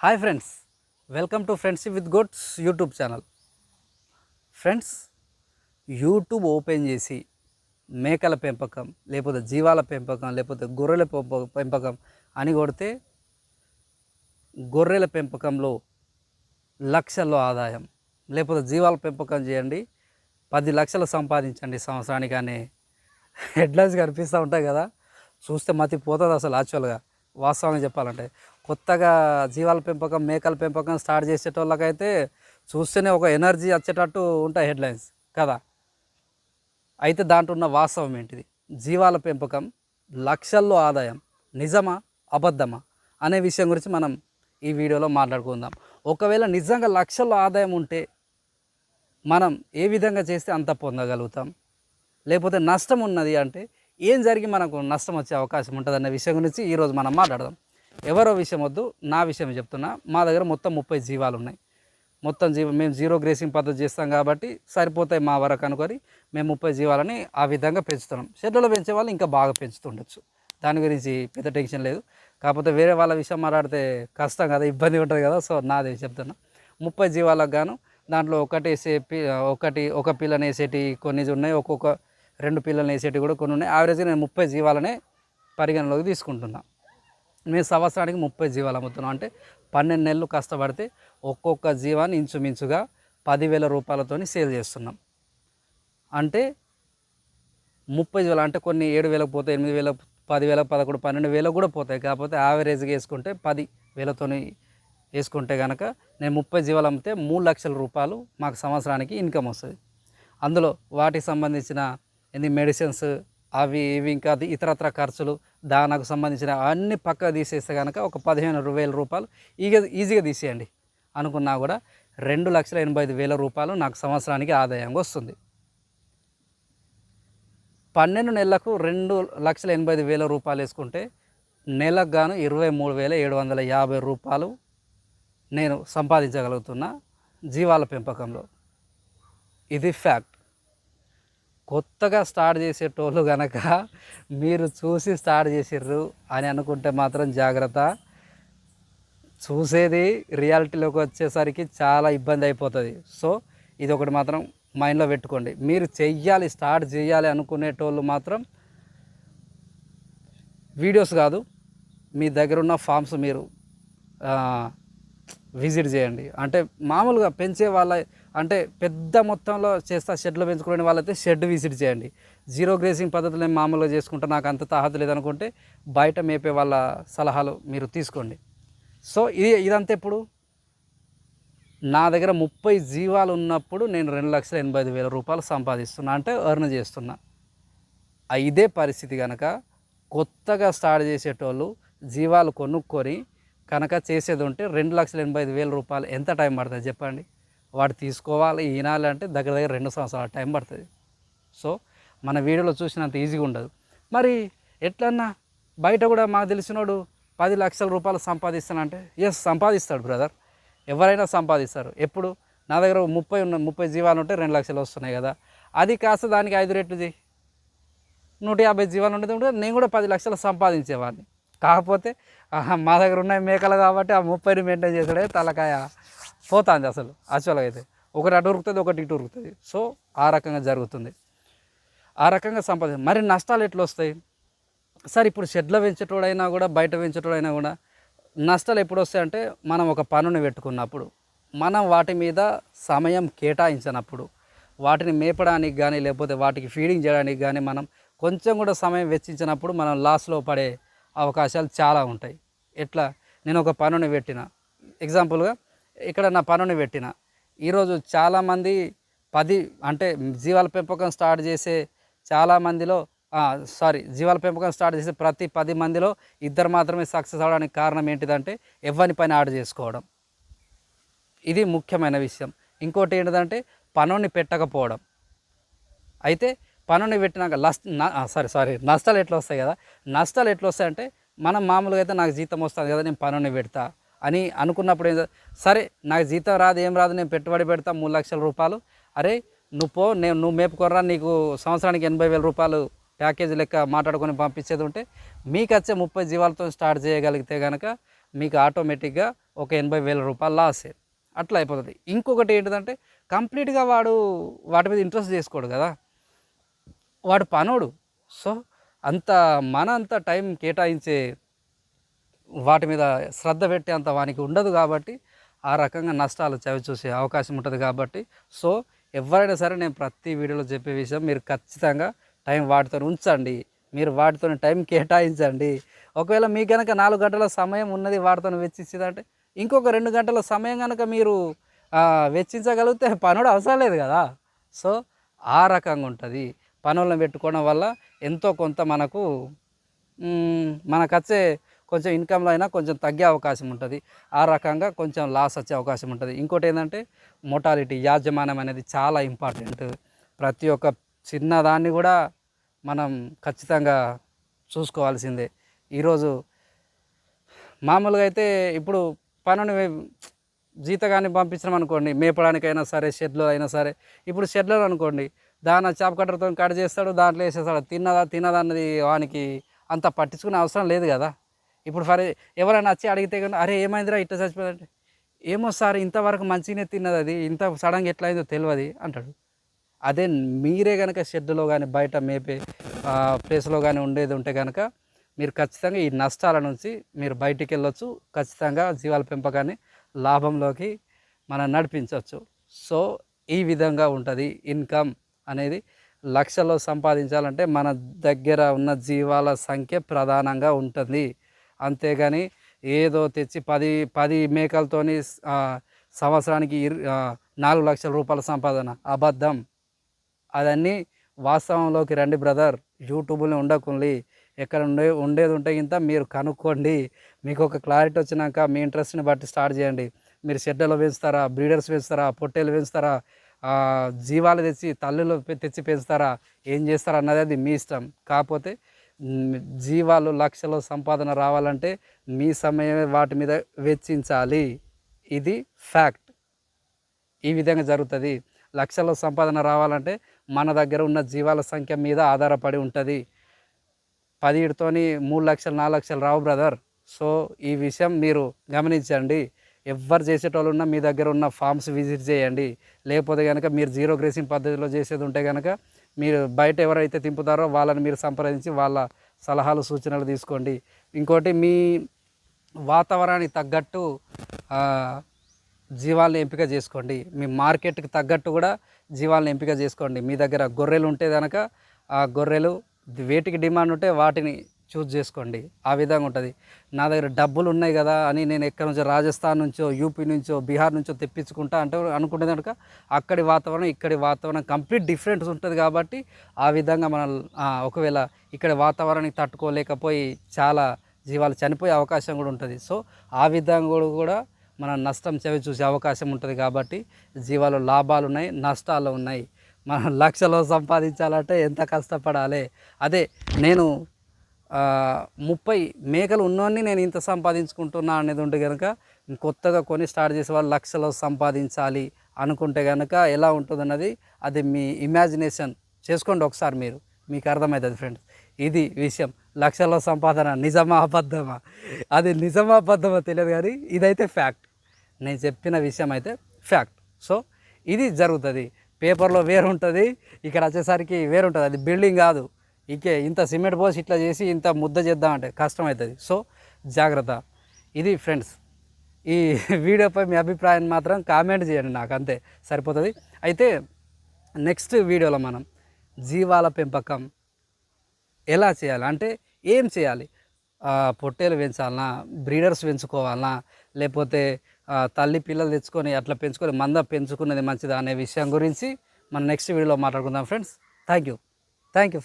Hi friends welcome to friendship with goods YouTube channel. Friends YouTube open చేసి మేకల పెంపకం లేకపోతే జీవాల పెంపకం లేకపోతే గొర్రెల పెంప- పెంపకం అని కొడితే గొర్రెల పెంపకంలో లక్షల్లో ఆదాయం. లేకపోతే జీవాల పెంపకం చేయండి పది లక్షలు సంపాదించండి సంవత్సరానికి అనే హెడ్లైన్స్ కనిపిస్తూ ఉంటాయి కదా చూస్తే మతి పోతుంది అసలు యాక్చువల్గా వాస్తవంగా చెప్పాలంటే కొత్తగా జీవాల పెంపకం మేకల పెంపకం స్టార్ట్ చేసేటోళ్ళకైతే చూస్తేనే ఒక ఎనర్జీ వచ్చేటట్టు ఉంటాయి హెడ్లైన్స్ కదా? అయితే దాంట్లో ఉన్న వాస్తవం ఏంటిది? జీవాల పెంపకం లక్షల్లో ఆదాయం నిజమా అబద్ధమా అనే విషయం గురించి మనం ఈ వీడియోలో మాట్లాడుకుందాం. ఒకవేళ నిజంగా లక్షల్లో ఆదాయం ఉంటే మనం ఏ విధంగా చేస్తే అంత పొందగలుగుతాం? లేకపోతే నష్టం ఉన్నది అంటే ఏం జరిగి మనకు నష్టం వచ్చే అవకాశం ఉంటుంది అనే విషయం గురించి ఈరోజు మనం మాట్లాడదాం. ఎవరో విషయం వద్దు నా విషయం చెప్తున్నా. మా దగ్గర మొత్తం ముప్పై జీవాలు ఉన్నాయి. మొత్తం జీవ మేము జీరో గ్రేసింగ్ పద్ధతి చేస్తాం కాబట్టి సరిపోతాయి మా వరకు అనుకొని మేము ముప్పై జీవాలని ఆ విధంగా పెంచుతున్నాం. షెడ్లలో పెంచే వాళ్ళు ఇంకా బాగా పెంచుతుండొచ్చు. దాని గురించి పెద్ద టెన్షన్ లేదు. కాకపోతే వేరే వాళ్ళ విషయం మాట్లాడితే కష్టం కదా ఇబ్బంది ఉంటుంది కదా సో నాది చెప్తున్నా. ముప్పై జీవాలకు గాను దాంట్లో ఒకటి వేసే పి ఒకటి ఒక పిల్లని వేసేటి కొన్ని ఉన్నాయి. ఒక్కొక్క రెండు పిల్లల్ని వేసేటివి కూడా కొన్ని ఉన్నాయి. యావరేజ్గా నేను ముప్పై జీవాలనే పరిగణలోకి తీసుకుంటున్నా. మేము సంవత్సరానికి ముప్పై జీవాలు అమ్ముతున్నాం. అంటే పన్నెండు నెలలు కష్టపడితే ఒక్కొక్క జీవాన్ని ఇంచుమించుగా పదివేల రూపాయలతో సేల్ చేస్తున్నాం. అంటే ముప్పై జీవాలు అంటే కొన్ని ఏడు వేలకు పోతే ఎనిమిది వేల పదివేల పదకొండు పన్నెండు వేలకు కూడా పోతాయి. కాకపోతే యావరేజ్గా వేసుకుంటే పది వేలతోని వేసుకుంటే కనుక నేను ముప్పై జీవాలు అమ్మితే మూడు లక్షల రూపాయలు మాకు సంవత్సరానికి ఇన్కమ్ వస్తుంది. అందులో వాటికి సంబంధించిన ఎన్ని మెడిసిన్స్ అవి ఇవి ఇంకా అది ఇతరత్ర ఖర్చులు దానికి సంబంధించిన అన్ని పక్క తీసేస్తే కనుక ఒక పదిహేను వేల రూపాయలు ఈగ ఈజీగా తీసేయండి. అనుకున్నా కూడా రెండు లక్షల ఎనభై ఐదు వేల రూపాయలు నాకు సంవత్సరానికి ఆదాయంగా వస్తుంది. పన్నెండు నెలలకు రెండు లక్షల ఎనభై ఐదు వేల రూపాయలు వేసుకుంటే నెలకు గాను ఇరవై మూడు వేల ఏడు వందల యాభై రూపాయలు నేను సంపాదించగలుగుతున్నా జీవాల పెంపకంలో. ఇది ఫ్యాక్ట్. కొత్తగా స్టార్ట్ చేసేటోళ్ళు కనుక మీరు చూసి స్టార్ట్ చేసిర్రు అని అనుకుంటే మాత్రం జాగ్రత్త. చూసేది రియాలిటీలోకి వచ్చేసరికి చాలా ఇబ్బంది అయిపోతుంది. సో ఇది ఒకటి మాత్రం మైండ్లో పెట్టుకోండి. మీరు చెయ్యాలి స్టార్ట్ చేయాలి అనుకునేటోళ్ళు మాత్రం వీడియోస్ కాదు మీ దగ్గర ఉన్న ఫామ్స్ మీరు విజిట్ చేయండి. అంటే మామూలుగా పెంచే వాళ్ళ అంటే పెద్ద మొత్తంలో చేస్తా షెడ్లో పెంచుకునే వాళ్ళైతే షెడ్ విజిట్ చేయండి. జీరో గ్రేసింగ్ పద్ధతులు నేను మామూలుగా చేసుకుంటా నాకు అంత తాహత లేదనుకుంటే బయట మేపే వాళ్ళ సలహాలు మీరు తీసుకోండి. సో ఇది ఇదంతా ఎప్పుడు? నా దగ్గర ముప్పై జీవాలు ఉన్నప్పుడు నేను రెండు లక్షల ఎనభై ఐదు వేల రూపాయలు సంపాదిస్తున్నా అంటే ఎర్న్ చేస్తున్నా. ఇదే పరిస్థితి కనుక కొత్తగా స్టార్ట్ చేసేటోళ్ళు జీవాలు కొనుక్కొని కనుక చేసేది ఉంటే రెండు లక్షల ఎనభై ఐదు వేల రూపాయలు ఎంత టైం పడుతుంది చెప్పండి? వాడు తీసుకోవాలి ఈనాలి అంటే దగ్గర దగ్గర రెండు సంవత్సరాల టైం పడుతుంది. సో మన వీడియోలో చూసినంత ఈజీగా ఉండదు. మరి ఎట్లన్నా బయట కూడా మాకు తెలిసినోడు పది లక్షల రూపాయలు సంపాదిస్తానంటే ఎస్ సంపాదిస్తాడు బ్రదర్. ఎవరైనా సంపాదిస్తారు. ఎప్పుడు? నా దగ్గర ముప్పై ఉన్న ముప్పై జీవాలు ఉంటే రెండు లక్షలు వస్తున్నాయి కదా. అది కాస్త దానికి ఐదు రెట్లుది నూట యాభై జీవాలు ఉండేది నేను కూడా పది లక్షలు సంపాదించేవాడిని. కాకపోతే మా దగ్గర ఉన్నాయి మేకలు కాబట్టి ఆ ముప్పైని మెయింటైన్ చేసాడే తలకాయ. పోతుంది అసలు యాక్చువల్గా అయితే. ఒకటి అటు ఉరుకుతుంది ఒకటి ఇటు ఉరుకుతుంది. సో ఆ రకంగా జరుగుతుంది. ఆ రకంగా సంపాదించ మరి నష్టాలు ఎట్లా వస్తాయి? సార్ ఇప్పుడు షెడ్లో పెంచేటోడైనా కూడా బయట పెంచేటోడైనా కూడా నష్టాలు ఎప్పుడు వస్తాయంటే మనం ఒక పనుని పెట్టుకున్నప్పుడు. మనం వాటి మీద సమయం కేటాయించినప్పుడు. వాటిని మేపడానికి కానీ లేకపోతే వాటికి ఫీడింగ్ చేయడానికి కానీ మనం కొంచెం కూడా సమయం వెచ్చించినప్పుడు మనం లాస్లో పడే అవకాశాలు చాలా ఉంటాయి. ఎట్లా? నేను ఒక పనుని పెట్టిన. ఎగ్జాంపుల్గా ఇక్కడ నా పనుని పెట్టిన. ఈరోజు చాలామంది పది అంటే జీవాల పెంపకం స్టార్ట్ చేసే చాలామందిలో సారీ జీవాల పెంపకం స్టార్ట్ చేసే ప్రతి పది మందిలో ఇద్దరు మాత్రమే సక్సెస్ అవడానికి కారణం ఏంటిదంటే ఎవరి పని ఆర్డర్ చేసుకోవడం. ఇది ముఖ్యమైన విషయం. ఇంకోటి ఏంటిదంటే పనుని పెట్టకపోవడం. అయితే పనుని పెట్టినాక లస్ సారీ సారీ నష్టాలు ఎట్లా వస్తాయి కదా? నష్టాలు ఎట్లా వస్తాయంటే మనం మామూలుగా అయితే నాకు జీతం వస్తుంది కదా నేను పనుని పెడతా. అని అనుకున్నప్పుడు ఏం సరే నాకు జీతం రాదు ఏం రాదు నేను పెట్టుబడి పెడతా మూడు లక్షల రూపాయలు. అరే నువ్వు పో నేను నువ్వు మేపుకోర్రా నీకు సంవత్సరానికి ఎనభై వేల రూపాయలు ప్యాకేజీ లెక్క మాట్లాడుకొని పంపించేది ఉంటే మీకు వచ్చే ముప్పై జీవాలతో స్టార్ట్ చేయగలిగితే కనుక మీకు ఆటోమేటిక్గా ఒక ఎనభై వేల రూపాయలు లాసే అట్లా అయిపోతుంది. ఇంకొకటి ఏంటిదంటే కంప్లీట్గా వాడు వాటి మీద ఇంట్రెస్ట్ చేసుకోడు కదా. వాడు పనోడు. సో అంత మన అంత టైం కేటాయించే వాటి మీద శ్రద్ధ పెట్టే అంత వానికి ఉండదు కాబట్టి ఆ రకంగా నష్టాలు చవి చూసే అవకాశం ఉంటుంది కాబట్టి సో ఎవరైనా సరే నేను ప్రతి వీడియోలో చెప్పే విషయం మీరు ఖచ్చితంగా టైం వాటితో ఉంచండి. మీరు వాటితో టైం కేటాయించండి. ఒకవేళ మీ కనుక నాలుగు గంటల సమయం ఉన్నది వాటితో వెచ్చించిందంటే ఇంకొక రెండు గంటల సమయం కనుక మీరు వెచ్చించగలిగితే పనుడు అవసరం లేదు కదా. సో ఆ రకంగా ఉంటుంది. పనులను పెట్టుకోవడం వల్ల ఎంతో కొంత మనకు మ్, మనకు వచ్చే కొంచెం ఇన్కంలో అయినా కొంచెం తగ్గే అవకాశం ఉంటుంది. ఆ రకంగా కొంచెం లాస్ వచ్చే అవకాశం ఉంటుంది. ఇంకోటి ఏంటంటే మోటాలిటీ యాజమాన్యం అనేది చాలా ఇంపార్టెంట్ ప్రతి ఒక్క చిన్నదాన్ని కూడా మనం ఖచ్చితంగా చూసుకోవాల్సిందే. ఈరోజు మామూలుగా అయితే ఇప్పుడు పనుని జీతగాన్ని పంపించడం అనుకోండి మేపడానికైనా సరే షెడ్లో అయినా సరే ఇప్పుడు షెడ్లో అనుకోండి దాని చేప కట్టర్తో కట్ చేస్తాడు దాంట్లో వేసేస్తాడు తిన్నదా తినదా అన్నది వానికి అంత పట్టించుకునే అవసరం లేదు కదా. ఇప్పుడు ఫర్ ఎవరైనా వచ్చి అడిగితే కానీ అరే ఏమైందిరా ఇట్లా చచ్చిపోయిందంటే ఏమో సార్ ఇంతవరకు మంచిగానే తిన్నది అది. ఇంత సడన్గా ఎట్లా అయిందో తెలియదు అంటాడు. అదే మీరే కనుక షెడ్లో కానీ బయట మేపే ప్లేస్లో కానీ ఉండేది ఉంటే కనుక మీరు ఖచ్చితంగా ఈ నష్టాల నుంచి మీరు బయటికి వెళ్ళొచ్చు. ఖచ్చితంగా జీవాల పెంపకాన్ని లాభంలోకి మనం నడిపించవచ్చు సో ఈ విధంగా ఉంటుంది ఇన్కమ్ అనేది. లక్షల్లో సంపాదించాలంటే మన దగ్గర ఉన్న జీవాల సంఖ్య ప్రధానంగా ఉంటుంది. అంతేగాని ఏదో తెచ్చి పది పది మేకలతోని సంవత్సరానికి ఇర్- నాలుగు లక్షల రూపాయల సంపాదన. అబద్ధం. అదన్నీ వాస్తవంలోకి రండి బ్రదర్. యూట్యూబ్లో ఉండకుండి. ఎక్కడ ఉండే ఉండేది ఉంటే ఇంత మీరు కనుక్కోండి. మీకు ఒక క్లారిటీ వచ్చినాక మీ ఇంట్రెస్ట్ని బట్టి స్టార్ట్ చేయండి. మీరు షెడ్లలో పెంచుతారా? బ్రీడర్స్ పెంచుతారా? పొట్టేలు పెంచుతారా? జీవాలు తెచ్చి తల్లులు తెచ్చి పెంచుతారా? ఏం చేస్తారా అన్నది అది మీ ఇష్టం. కాకపోతే జీవాలు లక్షలు సంపాదన రావాలంటే మీ సమయమే వాటి మీద వెచ్చించాలి. ఇది ఫ్యాక్ట్. ఈ విధంగా జరుగుతుంది. లక్షల సంపాదన రావాలంటే మన దగ్గర ఉన్న జీవాల సంఖ్య మీద ఆధారపడి ఉంటుంది. పదిహేడుతోని మూడు లక్షలు నాలుగు లక్షలు రావు బ్రదర్. సో ఈ విషయం మీరు గమనించండి. ఎవ్వరు చేసేటోళ్ళు ఉన్నా మీ దగ్గర ఉన్న ఫామ్స్ విజిట్ చేయండి. లేకపోతే కనుక మీరు జీరో గ్రేసింగ్ పద్ధతిలో చేసేది ఉంటే కనుక మీరు బయట ఎవరైతే తింపుతారో వాళ్ళని మీరు సంప్రదించి వాళ్ళ సలహాలు సూచనలు తీసుకోండి. ఇంకోటి మీ వాతావరణానికి తగ్గట్టు జీవాలను ఎంపిక చేసుకోండి. మీ మార్కెట్కి తగ్గట్టు కూడా జీవాలను ఎంపిక చేసుకోండి. మీ దగ్గర గొర్రెలు ఉంటే కనుక ఆ గొర్రెలు వేటికి డిమాండ్ ఉంటే వాటిని చూజ్ చేసుకోండి. ఆ విధంగా ఉంటుంది. నా దగ్గర డబ్బులు ఉన్నాయి కదా అని నేను ఎక్కడి నుంచో రాజస్థాన్ నుంచో యూపీ నుంచో బీహార్ నుంచో తెప్పించుకుంటా అంటే అనుకుంటే కనుక అక్కడి వాతావరణం ఇక్కడి వాతావరణం కంప్లీట్ డిఫరెన్స్ ఉంటుంది కాబట్టి ఆ విధంగా మనం ఒకవేళ ఇక్కడ వాతావరణానికి తట్టుకోలేకపోయి చాలా జీవాలు చనిపోయే అవకాశం కూడా ఉంటుంది. సో ఆ విధంగా కూడా మన మనం నష్టం చవి చూసే అవకాశం ఉంటుంది కాబట్టి జీవాలు లాభాలు ఉన్నాయి నష్టాలు ఉన్నాయి. మనం లక్షలో సంపాదించాలంటే ఎంత కష్టపడాలి? అదే నేను ముప్పై మేకలు ఉన్నోన్ని నేను ఇంత సంపాదించుకుంటున్నా అనేది ఉంటే కనుక కొత్తగా కొని స్టార్ట్ చేసే వాళ్ళు లక్షలో సంపాదించాలి అనుకుంటే కనుక ఎలా ఉంటుంది అన్నది అది మీ ఇమాజినేషన్ చేసుకోండి ఒకసారి మీరు. మీకు అర్థమవుతుంది ఫ్రెండ్స్ ఇది విషయం. లక్షల సంపాదన నిజమా అబద్ధమా? అది నిజమా అబద్ధమా తెలియదు కానీ ఇదైతే ఫ్యాక్ట్ నేను చెప్పిన విషయం అయితే ఫ్యాక్ట్ సో ఇది జరుగుతుంది. పేపర్లో వేరు ఉంటుంది ఇక్కడ వచ్చేసరికి వేరు ఉంటుంది అది బిల్డింగ్ కాదు. ఇకే ఇంత సిమెంట్ పోసి ఇట్లా చేసి ఇంత ముద్ద చేద్దామంటే కష్టం అవుతుంది సో జాగ్రత్త. ఇది ఫ్రెండ్స్ ఈ వీడియోపై మీ అభిప్రాయాన్ని మాత్రం కామెంట్ చేయండి నాకు అంతే సరిపోతుంది. అయితే నెక్స్ట్ వీడియోలో మనం జీవాల పెంపకం ఎలా చేయాలి? అంటే ఏం చేయాలి? పొట్టేలు పెంచాలనా? బ్రీడర్స్ పెంచుకోవాలనా? లేకపోతే తల్లి పిల్లలు తెచ్చుకొని అట్లా పెంచుకొని మంద పెంచుకున్నది మంచిదా అనే విషయం గురించి మనం నెక్స్ట్ వీడియోలో మాట్లాడుకుందాం friends. Thank you. Thank you.